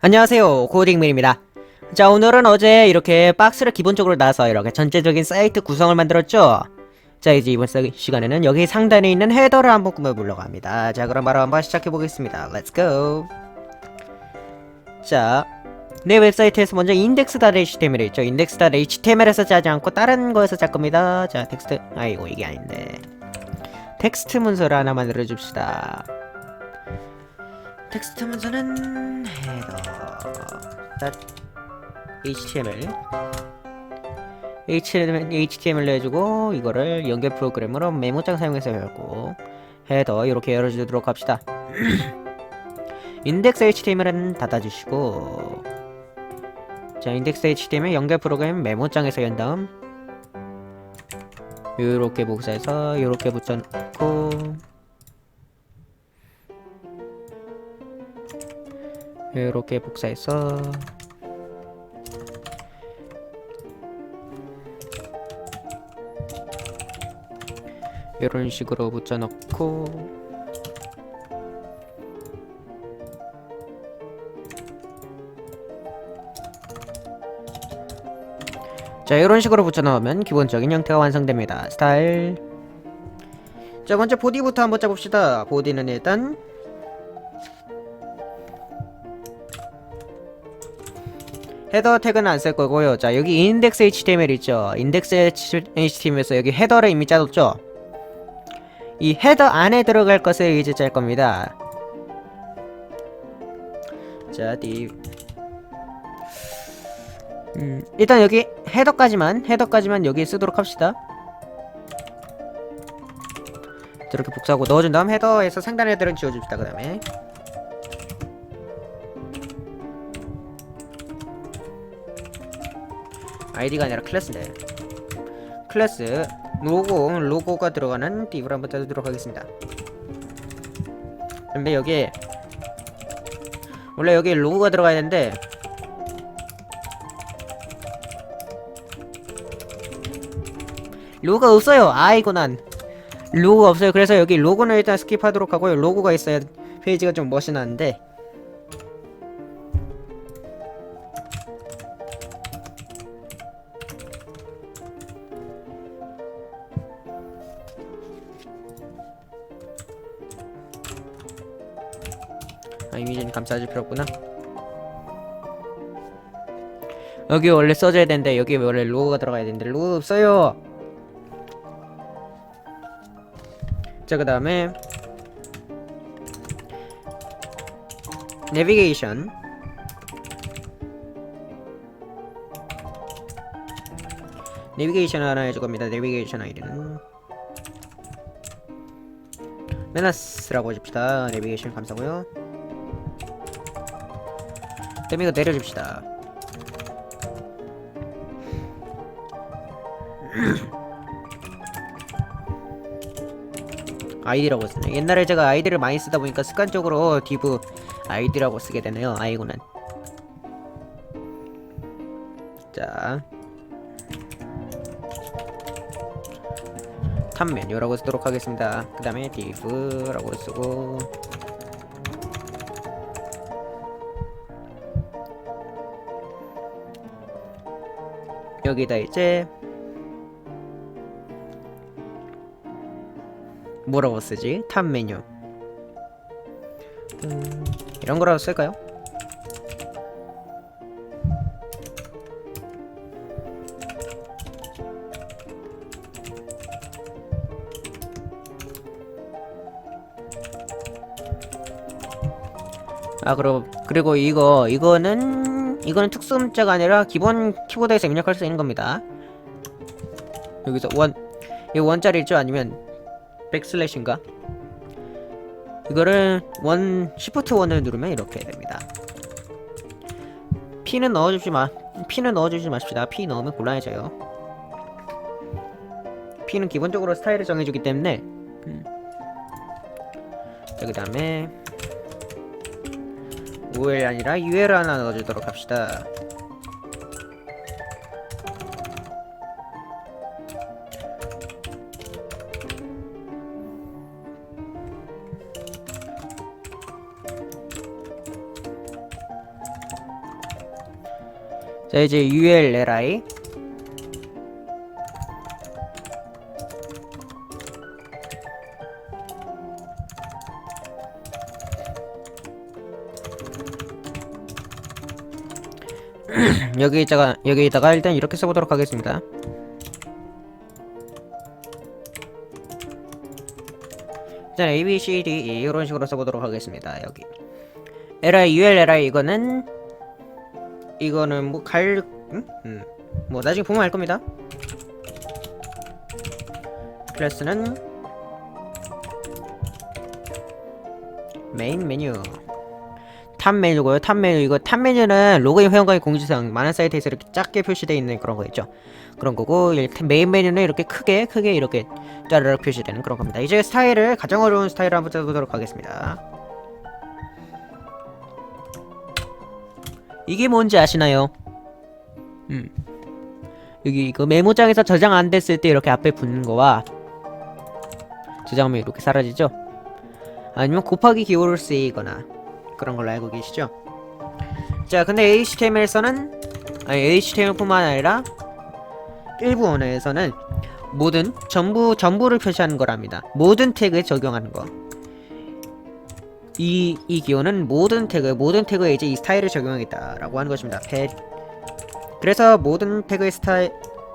안녕하세요 코딩맨입니다 자 오늘은 어제 이렇게 박스를 기본적으로 놔서 이렇게 전체적인 사이트 구성을 만들었죠 자 이제 이번 시- 시간에는 여기 상단에 있는 헤더를 한번 꾸며보려고 합니다 자 그럼 바로 한번 시작해 보겠습니다 렛츠 고 자, 내 웹사이트에서 먼저 index.html 있죠. index.html에서 짜지 않고 다른 거에서 짤 겁니다. 자, 텍스트. 아이고, 이게 아닌데. 텍스트 문서를 하나 만들어 줍시다. 텍스트 문서는 헤더. html. HTML, HTML 해주고 이거를 연결 프로그램으로 메모장 사용해서 열고 헤더 이렇게 열어주도록 합시다. 인덱스 HTML은 닫아주시고 자 인덱스 HTML 연결 프로그램 메모장에서 연 다음 요렇게 복사해서 요렇게 붙여놓고 요렇게 복사해서 요런 식으로 붙여놓고 자 이런 식으로 붙여 넣으면 기본적인 형태가 완성됩니다. 스타일. 자 먼저 보디부터 한번 짜봅시다. 보디는 일단 헤더 태그는 안 쓸 거고요. 자 여기 인덱스 HTML 있죠? 인덱스 HTML에서 여기 헤더를 이미 짜뒀죠? 이 헤더 안에 들어갈 것을 이제 짤 겁니다. 자 div 음, 일단 여기 헤더까지만 헤더까지만 여기 쓰도록 합시다. 이렇게 복사하고 넣어준 다음 헤더에서 상단 헤더를 지워줍시다. 그 다음에 아이디가 아니라 클래스인데 클래스 로고 로고가 들어가는 div를 한번 떼도록 하겠습니다. 근데 여기 원래 여기 로고가 들어가야 되는데 로고가 없어요. 아이고 난 로고가 없어요. 그래서 여기 로고는 일단 스킵하도록 하고요. 로고가 있어야 페이지가 좀 멋이 나는데 아 이미지는 감싸줄 필요 없구나. 여기 원래 써줘야 되는데 여기 원래 로고가 들어가야 되는데 로고 없어요. 자, 그 다음에 내비게이션 내비게이션 하나 해줄 겁니다. 내비게이션 아이디는 메나스라고 해줍시다. 내비게이션 감사고요. 그다음에 이거 내려줍시다. 아이디라고 쓰네. 옛날에 제가 아이디를 많이 쓰다 보니까 습관적으로 디브 아이디라고 쓰게 되네요. 아이고는. 자. 탑 메뉴라고 쓰도록 하겠습니다. 그 다음에 div라고 쓰고 여기다 이제 뭐라고 쓰지? 탑 메뉴 음, 이런 거라고 쓸까요? 아 그리고 그리고 이거 이거는 이거는 특수 문자가 아니라 기본 키보드에서 입력할 수 있는 겁니다. 여기서 원 이거 원짜리 있죠? 아니면 백슬래시인가? 이거를 원 시프트 원을 누르면 이렇게 됩니다. P는 넣어주지 마. P는 넣어주지 마십시다. P 넣으면 곤란해져요. P는 기본적으로 스타일을 정해주기 때문에. 음. 자, 그 다음에 UL 아니라 2회를 하나 넣어주도록 합시다 자 이제 UL 라이. 여기다가 여기다가 일단 이렇게 써보도록 하겠습니다. 일단 A, B, C, D, E 이런 식으로 써보도록 하겠습니다. 여기 LI, UL, LI 이거는 이거는 뭐 갈, 음? 음. 뭐 나중에 보면 알 겁니다. 클래스는 메인 메뉴. 탑 메뉴고요. 탑 메뉴 이거 탑 메뉴는 로그인 회원가입 공지사항 많은 사이트에서 이렇게 작게 표시되어 있는 그런 거 있죠. 그런 거고 이 메인 메뉴는 이렇게 크게 크게 이렇게 짜르륵 표시되는 그런 겁니다. 이제 스타일을 가장 어려운 스타일을 한번 짜보도록 하겠습니다. 이게 뭔지 아시나요? 음. 여기 그 메모장에서 저장 안 됐을 때 이렇게 앞에 붙는 거와 저장하면 이렇게 사라지죠? 아니면 곱하기 기호를 쓰이거나 그런 걸로 알고 계시죠? 자, 근데 HTML에서는 아니 HTML뿐만 아니라 일부 언어에서는 모든 전부 전부를 표시하는 거랍니다. 모든 태그에 적용하는 거. 이, 이 기호는 모든 태그, 모든 태그에 이제 이 스타일을 적용하겠다라고 하는 것입니다. 패 그래서 모든 태그의 스타일,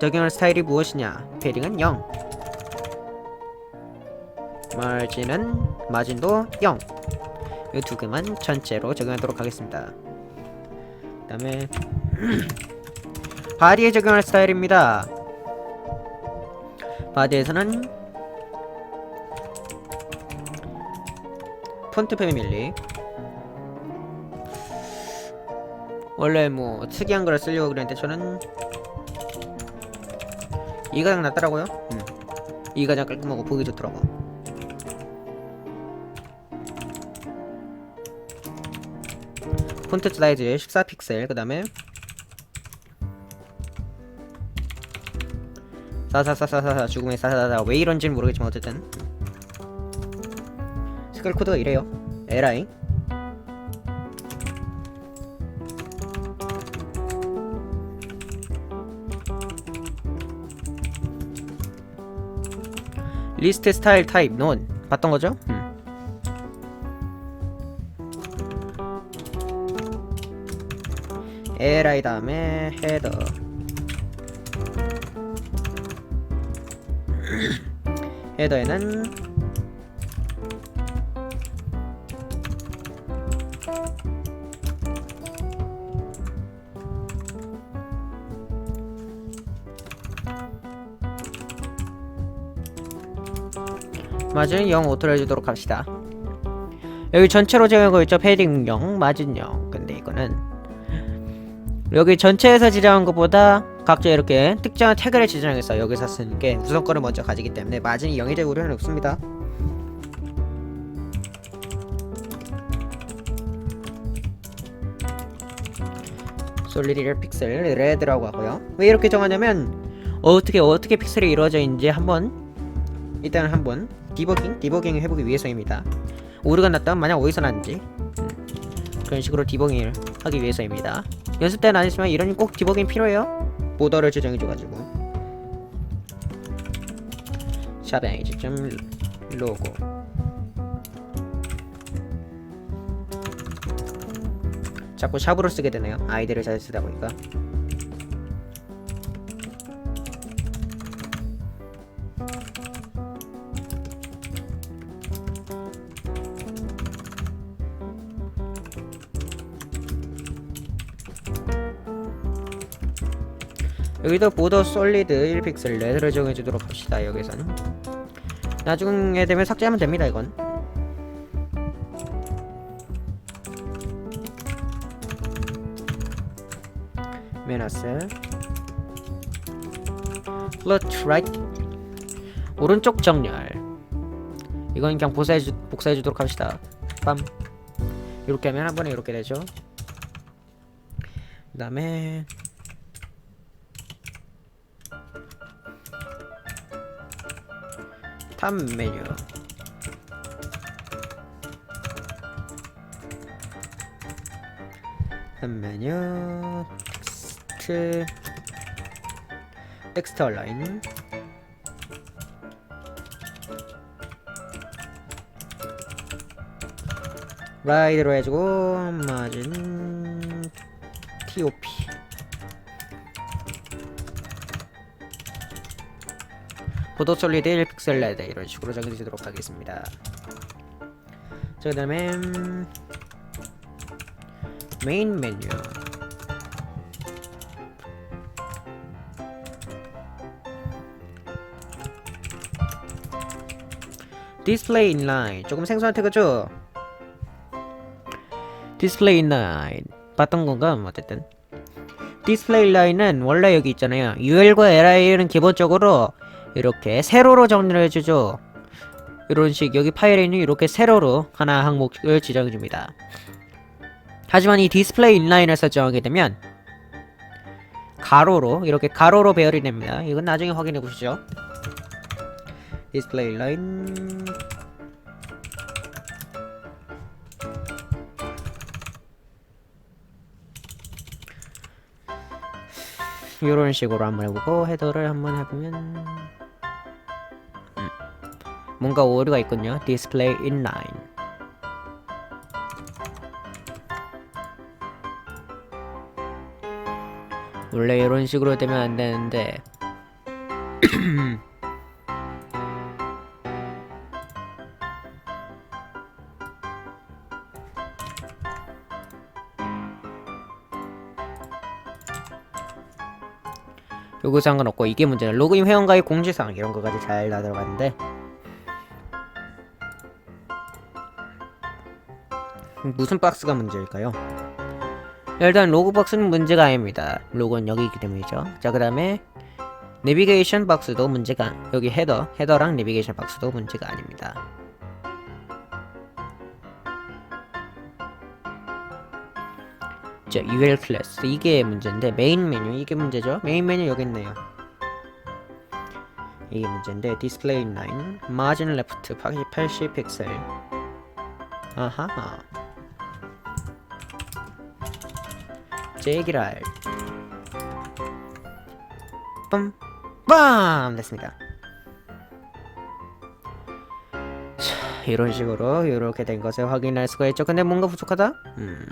적용할 스타일이 무엇이냐? 패딩은 0. 마진은, 마진도 0. 이 두 개만 전체로 적용하도록 하겠습니다. 그 다음에, 바디에 적용할 스타일입니다. 바디에서는 폰트 패밀리 원래 뭐 특이한 걸 쓰려고 그랬는데 저는 이 가장 낫더라고요 음. 이 가장 깔끔하고 보기 좋더라고 폰트 사이즈 14픽셀. 그 다음에 4444 죽음의 444왜 이런지는 모르겠지만 어쨌든 색깔 코드가 이래요. LI 리스트 스타일 타입 논. 봤던 거죠? 음. LI 다음에 헤더 헤더에는 마진 0 오토를 해주도록 합시다. 여기 전체로 정하고 있죠. 패딩 0, 마진 0. 근데 이거는 여기 전체에서 지정한 것보다 각자 이렇게 특정한 태그를 지정해서 여기서 쓰는 게 우선권을 먼저 가지기 때문에 마진이 0이 될 우려는 없습니다. 솔리드 픽셀 레드라고 하고요. 왜 이렇게 정하냐면 어떻게 어떻게 픽셀이 이루어져 있는지 한번 일단 한번 디버깅 디버깅을 해보기 위해서입니다. 오류가 났다면 만약 어디서 났는지 음, 그런 식으로 디버깅을 하기 위해서입니다. 연습 때는 안 했지만 이런 꼭 디버깅 필요해요. 보더를 지정해줘가지고 샵에 점 로고 자꾸 샵으로 쓰게 되네요. 아이디를 잘 쓰다 보니까. 여기도 보더 솔리드 1픽셀 레드를 정해주도록 합시다 여기서는. 나중에 되면 삭제하면 됩니다 이건. 메너스. 플러트 라이트. 오른쪽 정렬. 이건 그냥 복사해주, 복사해주도록 합시다. 빰. 이렇게 하면 한 번에 이렇게 되죠. 그 다음에 탑 메뉴 탑 메뉴 폰트 텍스트 얼라인. 라이드로 해주고 마진 보도 솔리드 1픽셀 레드 이런 식으로 정해주도록 하겠습니다. 자 그 다음에 메인 메뉴. 디스플레이 인라인. 조금 생소한 태그죠? 디스플레이 인라인. 봤던 건가? 뭐 어쨌든. 디스플레이 인라인은 원래 여기 있잖아요. UL과 LI는 기본적으로 이렇게 세로로 정리를 해주죠. 이런 식 여기 파일에 있는 이렇게 세로로 하나 항목을 지정해줍니다. 하지만 이 디스플레이 인라인을 설정하게 되면 가로로 이렇게 가로로 배열이 됩니다. 이건 나중에 확인해 보시죠. 디스플레이 인라인. 이런 식으로 한번 해보고 헤더를 한번 해보면 음. 뭔가 오류가 있군요. 디스플레이 인라인 원래 이런 식으로 되면 안 되는데. 요거 상관없고 이게 문제는 로그인 회원가입 공지사항 이런 거까지 잘다 들어갔는데 무슨 박스가 문제일까요? 일단 로그 박스는 문제가 아닙니다. 로그는 여기 있기 때문이죠. 자, 그 다음에 내비게이션 박스도 문제가 여기 헤더, 헤더랑 내비게이션 박스도 문제가 아닙니다. 자, UL 클래스 이게 문제인데 메인 메뉴 이게 문제죠. 메인 메뉴 여기 있네요. 이게 문제인데 디스플레이 라인 마진 레프트 80 픽셀 아하 제기랄 빰빰 됐습니다 자, 이런 식으로 이렇게 된 것을 확인할 수가 있죠 근데 뭔가 부족하다? 음.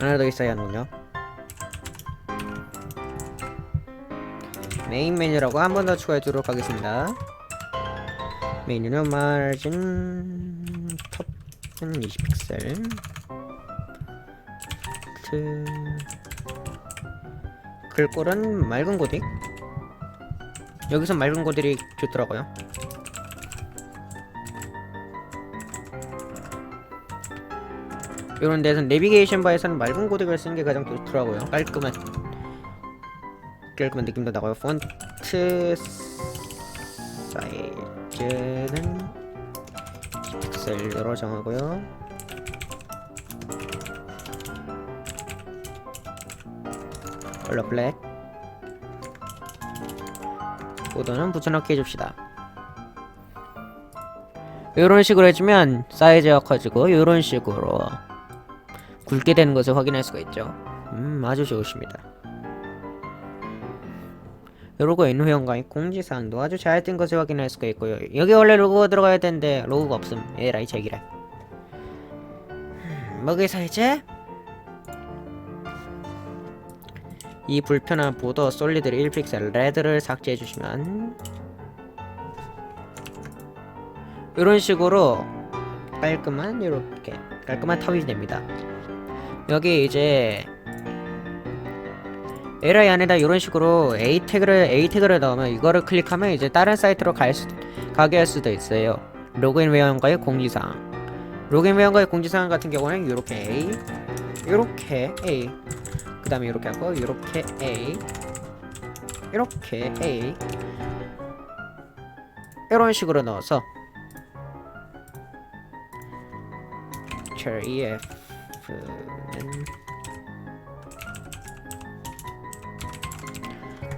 하나 더 있어야 하는군요. 메인 메뉴라고 한 번 더 추가해 주도록 하겠습니다. 메뉴는 마진 톱은 20픽셀 트 글꼴은 맑은 고딕. 여기서 맑은 고딕이 좋더라고요 이런 데서 내비게이션 바에서는 맑은 고딕을 쓰는 게 가장 좋더라고요. 깔끔한. 깔끔한 느낌도 나고요. 폰트 사이즈는 픽셀로 정하고요. 컬러 블랙. 보도는 붙여넣기 해줍시다. 이런 식으로 해주면 사이즈가 커지고 이런 식으로 굵게 되는 것을 확인할 수가 있죠. 음 아주 좋으십니다. 로고 있는 회원가입 공지사항도 아주 잘 된 것을 확인할 수가 있고요. 여기 원래 로고가 들어가야 되는데 로고가 없음. 에라이 제기라. 음, 뭐기서 이제 이 불편한 보더 솔리드 1픽셀 레드를 삭제해 주시면 이런 식으로 깔끔한 이렇게 깔끔한 탑이 됩니다 여기 이제 LI 안에다 이런 식으로 A 태그를 A 태그를 넣으면 이거를 클릭하면 이제 다른 사이트로 갈 수, 가게 할 수도 있어요. 로그인 회원과의 공지사항. 로그인 회원과의 공지사항 같은 경우는 이렇게 A, 이렇게 A, 그 다음에 이렇게 하고 이렇게 A, 이렇게 A 이런 식으로 넣어서 Ctrl EF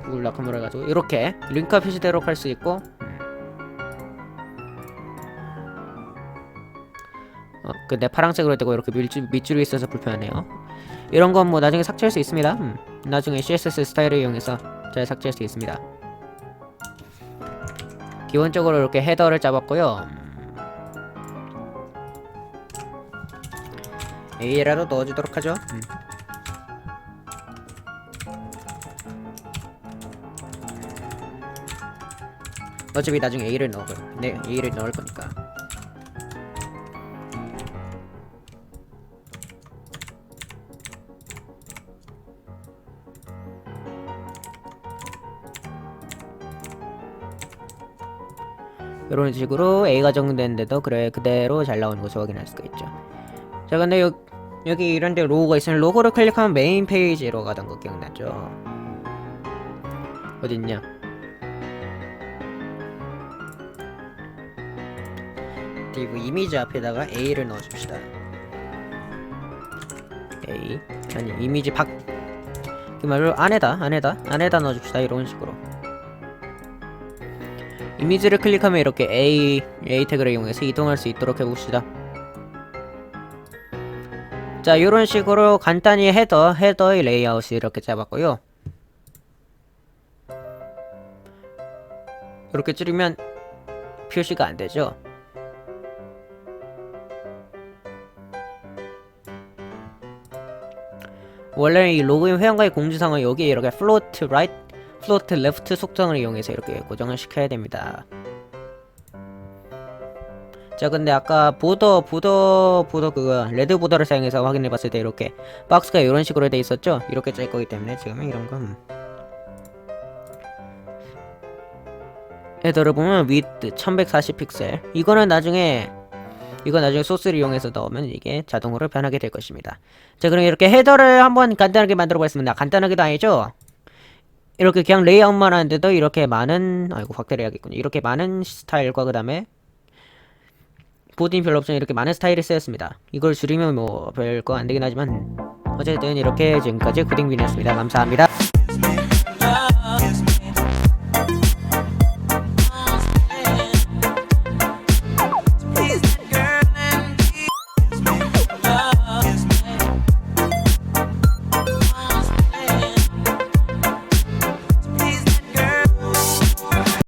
구글 나컴으로 해가지고 이렇게 링크가 표시되도록 할수 있고 음. 어, 근데 파란색으로 되고 이렇게 밑줄, 밑줄이 있어서 불편하네요 이런 건 뭐 나중에 삭제할 수 있습니다 음. 나중에 CSS 스타일을 이용해서 잘 삭제할 수 있습니다 기본적으로 이렇게 헤더를 잡았고요 A라도 넣어주도록 하죠 음. 어차피 나중에 A를 넣어요 네 A를 넣을 거니까 이런 식으로 A가 정된데도 그래 그대로 잘 나오는 것을 확인할 수가 있죠. 자 근데 여, 여기 이런데 로고가 있으면 로고를 클릭하면 메인 페이지로 가던 거 기억나죠? 어딨냐? div 이미지 앞에다가 A를 넣어줍시다. A 아니 이미지 밖 그 말로 안에다 안에다 안에다 넣어줍시다 이런 식으로. 이미지를 클릭하면 이렇게 A, A 태그를 이용해서 이동할 수 있도록 해봅시다. 자, 이런 식으로 간단히 헤더, 헤더의 레이아웃이 이렇게 잡았고요. 이렇게 줄이면 표시가 안 되죠. 원래 이 로그인 회원과의 공지사항은 여기에 이렇게 float right 플로트 레프트 속성을 이용해서 이렇게 고정을 시켜야 됩니다. 자 근데 아까 보더 보더 보더 그거 레드 보더를 사용해서 확인해 봤을 때 이렇게 박스가 이런 식으로 돼 있었죠? 이렇게 짤 거기 때문에 지금 이런 건 헤더를 보면 width 1140 픽셀 이거는 나중에 이거 나중에 소스를 이용해서 넣으면 이게 자동으로 변하게 될 것입니다. 자 그럼 이렇게 헤더를 한번 간단하게 만들어 보겠습니다. 간단하게도 아니죠? 이렇게 그냥 레이아웃만 하는데도 이렇게 많은 아이고 확대를 해야겠군요 이렇게 많은 스타일과 그 다음에 보드인 별로 없지만 이렇게 많은 스타일이 쓰였습니다. 이걸 줄이면 뭐 별거 안 되긴 하지만 어쨌든 이렇게 지금까지 구딩빈이었습니다. 감사합니다